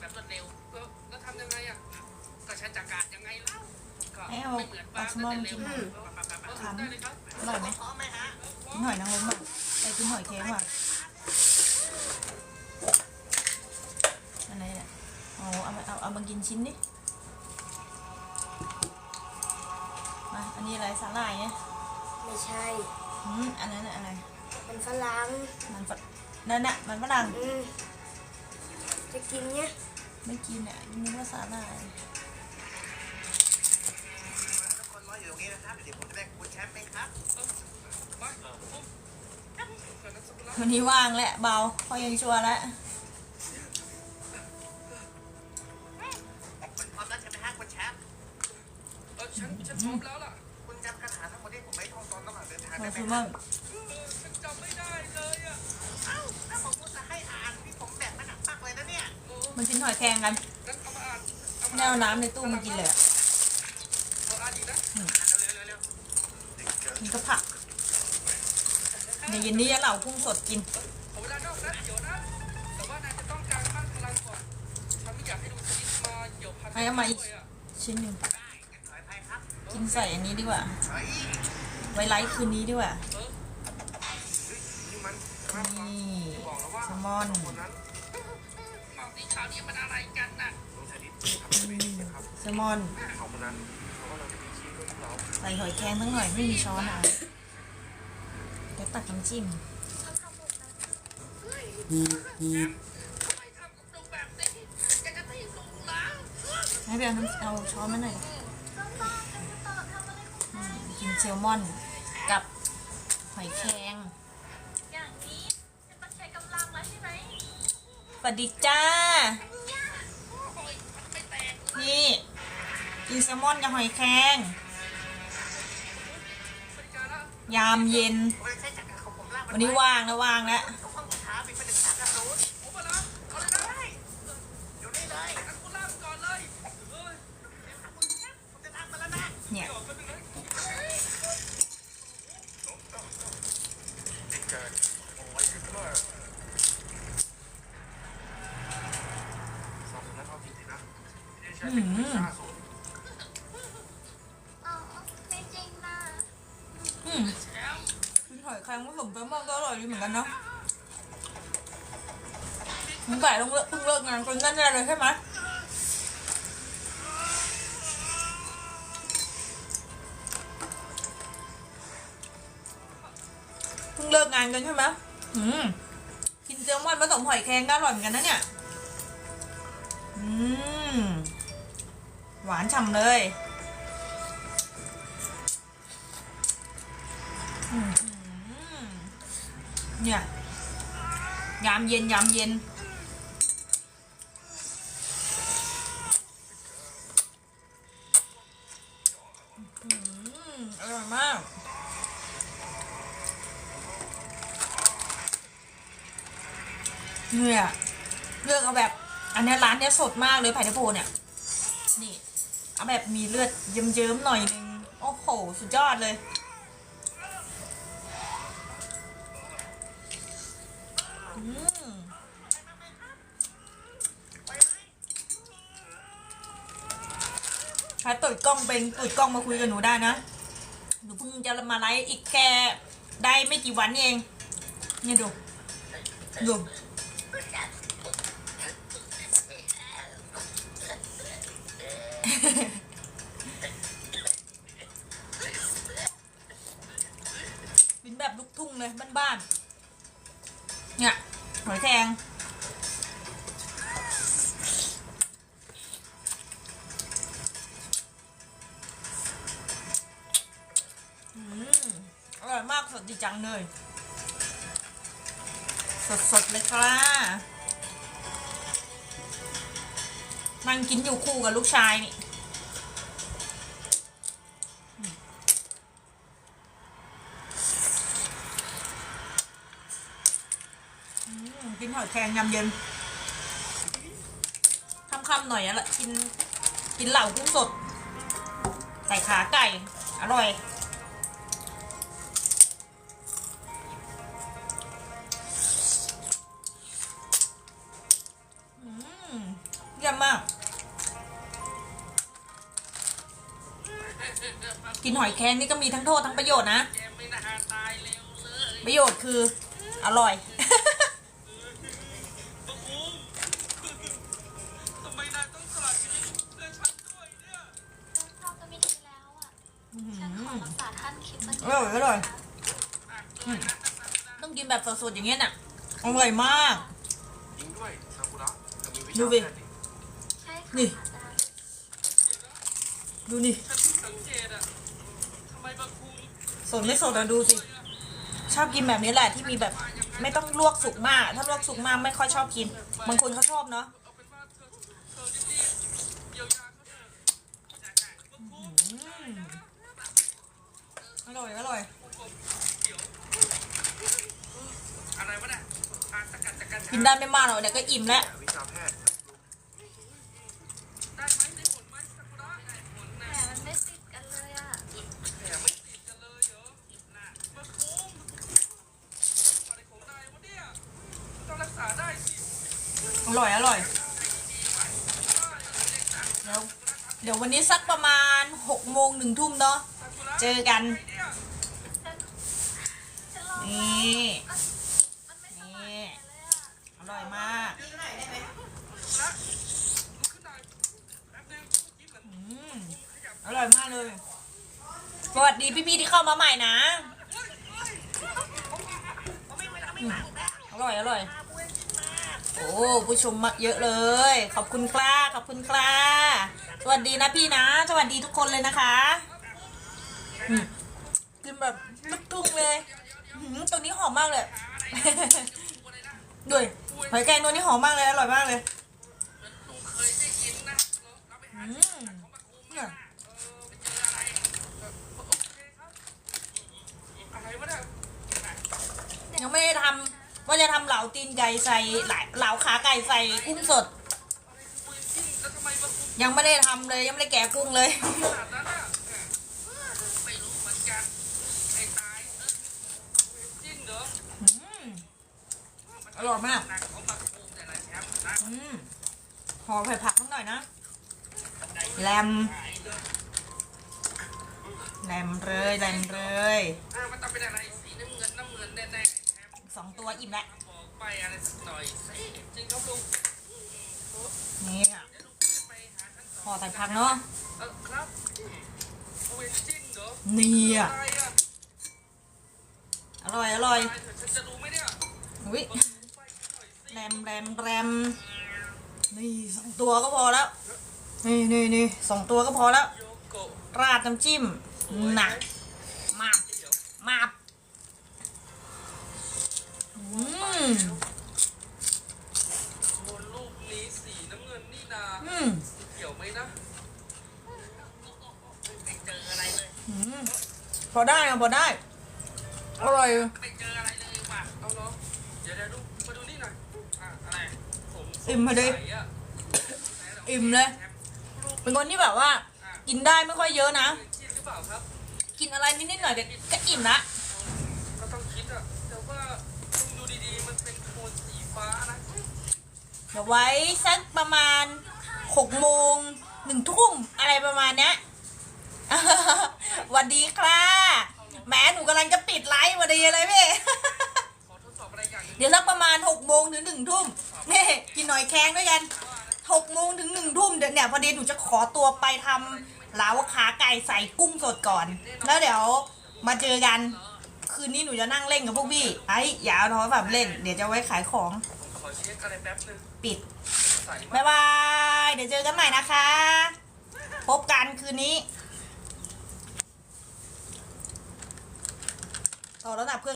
แบบรวดเร็วเออแล้วทำยังไงอะก็ฉันจัดการยังไงเล่าก็ให้เอาไม่เหมือนปลาเอาสมองแต่เร็วกินทำได้เลยครับอร่อยไหมพร้อมไหมฮะกินหอยนางรมอะไอ้กินหอยแครงว่ะอันไหนเนี่ยอ๋อเอามาเอาเอามากินชิ้นดิมาอันนี้อะไรสาหร่ายเนี่ยไม่ใช่อืมอันนั้นน่ะอะไรมันฝรั่งมันฝนั่นน่ะมันฝรั่งอืม จะกินเนี่ยไม่กินอะนึกว่าสาหร่ายทุกคนรออยู่ตรงนี้นะครับ เดี๋ยวผมจะได้คุณแชมป์เองครับมาปุ๊บเกิดน้ำซุปแล้ววันนี้ว่างแหละเบาพอยังชัวร์แล้วคุณพร้อมแล้วใช่ไหมฮะคุณแชมป์เออฉันฉันพร้อมแล้วล่ะ คุณจำคาถาทั้งหมดที่ผมไม่ท่องตอนระหว่างเดินทางมาได้ไหมซูคมรัอบนเออฉันจำไม่ได้เลย มันกินหอยแครงกันแนวน้ำในตู้มันกินเลยอะเอาอ่านอีกนะอ่านเร็วๆเร็วมันก็ผักเดี๋ยวเย็นนี้เหล่ากุ้งสดกินเอาเอาไม่อยากให้ดูชีวิตมาเอามาอีกชิ้นหนึ่งกินใส่อันนี้ดีกว่า ไว้ไลฟ์คืนนี้ดีกว่า นี่แซลมอน นนั้นหมอกสีขาวนี่มันอะไรกันน่ะลุงชนิดทำอะไรไม่ดีนะครับแซลมอนเขาคนนั้นเขากำลังจะมีชีวิตของเราใส่หอยแครงทั้งหน่อยไม่มีช้อนอะเดี๋ยวตักน้ำจิ้มทำไมทำกับลุงแบบนี้แกจะตีลุงแล้วให้ไปเอาน้ำเอาช้อนมาหน่อยอืมกินแซลมอนกับหอยแครงอย่าง วัสดีจ้า นี่ กินแซลมอนกับหอยแครงยามเย็น วันนี้ว่างแล้วว่างแล้วเนี่ย ไม่ใช่เป็นผู้ฆ่าสูตรอ๋อไม่จริงนะอืมกินหอยแครงผสมแซลมอนก็อร่อยดีเหมือนกันเนาะมึงไก่ต้องเลิกเพิ่งเลิกงานคนนั่นแน่เลยใช่ไหมเพิ่งเลิกงานกันใช่ไหมอืมกินแซลมอนผสมหอยแครงก็อร่อยเหมือนกันนะเนี่ย อืม หวานฉ่ำเลยเนี่ยยามเย็นยามเย็น อร่อยมาก เนี่ยเลือกเอาแบบ อันนี้ร้านเนี้ยสดมากเลยไผ่ทะโพเนี่ย นี่ แบบมีเลือดเยิ้มๆหน่อยนึง โอ้โห สุดยอดเลย อืมถ้าเปิดกล้องเป็นเปิดกล้องมาคุยกับหนูได้นะ หนูเพิ่งจะมาไลฟ์อีกแค่ได้ไม่กี่วันเอง เนี่ยดูดู บินแบบลูกทุ่งเลยบ้านๆ เนี่ยหอยแครงอืมอร่อยมากสดดีจังเลย สดๆเลยค่ะนั่งกินอยู่คู่กับลูกชายนี่ กินหอยแครงยำเย็นค่ำๆหน่อยอะละกินกินเหล่ากุ้งสด ใส่ขาไก่ อร่อยอืมยมมาก กินหอยแครงนี่ก็มีทั้งโทษทั้งประโยชน์นะ ประโยชน์คือ อร่อย ฉันขอรักษาท่านคิดว่าอร่อยอร่อยอะต้องกินแบบสดๆอย่างเงี้ยน่ะอร่อยมากยิงด้วยซากุระจะมีวิดูชาดิแพทย์นี่ใช่ค่ะนี่อาจารย์ดูนี่ฉันเพิ่งสังเกตอะทำไมบักคุ้มสดไม่สดอะดูสิ ชอบกินแบบนี้แหละที่มีแบบ ไม่ต้องลวกสุกมาก ถ้าลวกสุกมากไม่ค่อยชอบกิน บางคนเขาชอบเนาะ เอาเป็นว่าเธอเธอรีบๆเยียวยาเขาเถอะจ้ะจ้ะบักคุ้ม อร่อย อร่อยเดี๋ยวอะไรวะเนี่ยอะจักกันจักกันกินได้ไม่มากหรอกเดี๋ยวก็อิ่มแล้วแต่วิชาแพทย์ได้ไหมได้ผลไหมซากุระได้ผลแหมนะมันไม่ติดกันเลยอะ แหมไม่ติดกันเลยเหรอน่ะบักคุ้มอะไรของนายวะเนี่ยต้องรักษาได้สิ อร่อย อร่อย เดี๋ยว เดี๋ยววันนี้สักประมาณหกโมงหนึ่งทุ่มเนาะซากุระเจอกันไอ้เนี่นี่อร่อยมากอืมอร่อยมากเลย สวัสดีพี่ๆที่เข้ามาใหม่นะอืมอร่อยอร่อย โอ้ผู้ชมมาเยอะเลย ขอบคุณค่ะขอบคุณค่ะสวัสดีนะพี่นะ สวัสดีทุกคนเลยนะคะอืมกินแบบลูกทุ่งเลย หือตัวนี้หอมมากเลย ด้วยหอยแครงตัวนี้หอมมากเลย อร่อยมากเลยอืมเนี่ยยังไม่ได้ทำว่าจะทำเหลาตีนไก่ใส่เหลาขาไก่ใส่กุ้งสด ยังไม่ได้ทำเลยยังไม่ได้แกะกุ้งเลย ขนาดนั้นอะเออไม่รู้เหมือนกันไอ้ตายเออปืนจิ้งเหรอ อืม อ ร่อยมากหนักของมาคุมแต่ละแชมป์นะอืมห่อไผ่ผักนิดหน่อยนะแลมหายเลยแลมเลยแลมเลยอะมันต้องเป็นอะไรสีน้ำเงินน้ำเงินแน่ๆแชมป์สองตัวอิ่มแล้วบอกไปอะไรสักหน่อยสิจริงครับลุงนี่อะเดี๋ยวลุงจะไปหาท่านสห่อองใส่ผักเนาะเออครับปืนจิ้งเหรอนี่อะอะไรอะอร่อย อร่อยตายเถอะฉันจะรู้ไหมเนี่ย แรมแรมแรมนี่สองตัวก็พอแล้ว นี่นี่นี่สองตัวก็พอแล้วโยโกะราดน้ำจิ้มหนักมาบมาบอืมบนรูปนี้สีน้ำเงินนี่นาอืมเกี่ยวไหมนะไม่เจออะไรเลยอืมพอได้อะพอได้ อร่อยไม่เจออะไรเลยว่ะเอาเหรอเดี๋ยวเดี๋ยวดูมาดูนี่หน่อยอะอะไรผม อิ่มพอดีใส่อะอิ่มเลย เป็นคนที่แบบว่า กินได้ไม่ค่อยเยอะนะเคยคิดหรือเปล่าครับกินอะไรนิดๆหน่อยๆเดี๋ยวก็อิ่มละก็ต้องคิดอะแต่ว่าคุณดูดีๆ มันเป็นโทนสีฟ้านะเดี๋ยวไว้สักประมาณหกโมงหนึ่งทุ่มอะไรประมาณเนี้ยหวันดีค่ะแหมหนูกำลังจะปิดไลฟ์หวันดีเลยพี่ขอทดสอบอะไรอย่างหนึงเดี๋ยวสักประมาณหกโมงถึงหนึ่งทุ่ม นี่กินหน่อยแข้งด้วยกันหกโมงถึงหนึ่งทุ่มเดี๋ยวเนี่ยพอดีหนูจะขอตัวไปทำเหลาขาไก่ใส่กุ้งสดก่อน แล้วเดี๋ยวมาเจอกัน คืนนี้หนูจะนั่งเล่นกับพวกพี่ไอ้อย่าเอาโทรศัพท์เล่น เดี๋ยวจะไว้ขายของ ขอเช็คอะไรแป๊บนึงปิดใส่บ๊ายบาย เดี๋ยวเจอกันใหม่นะคะ พบกันคืนนี้ต่อระดับเพื่อน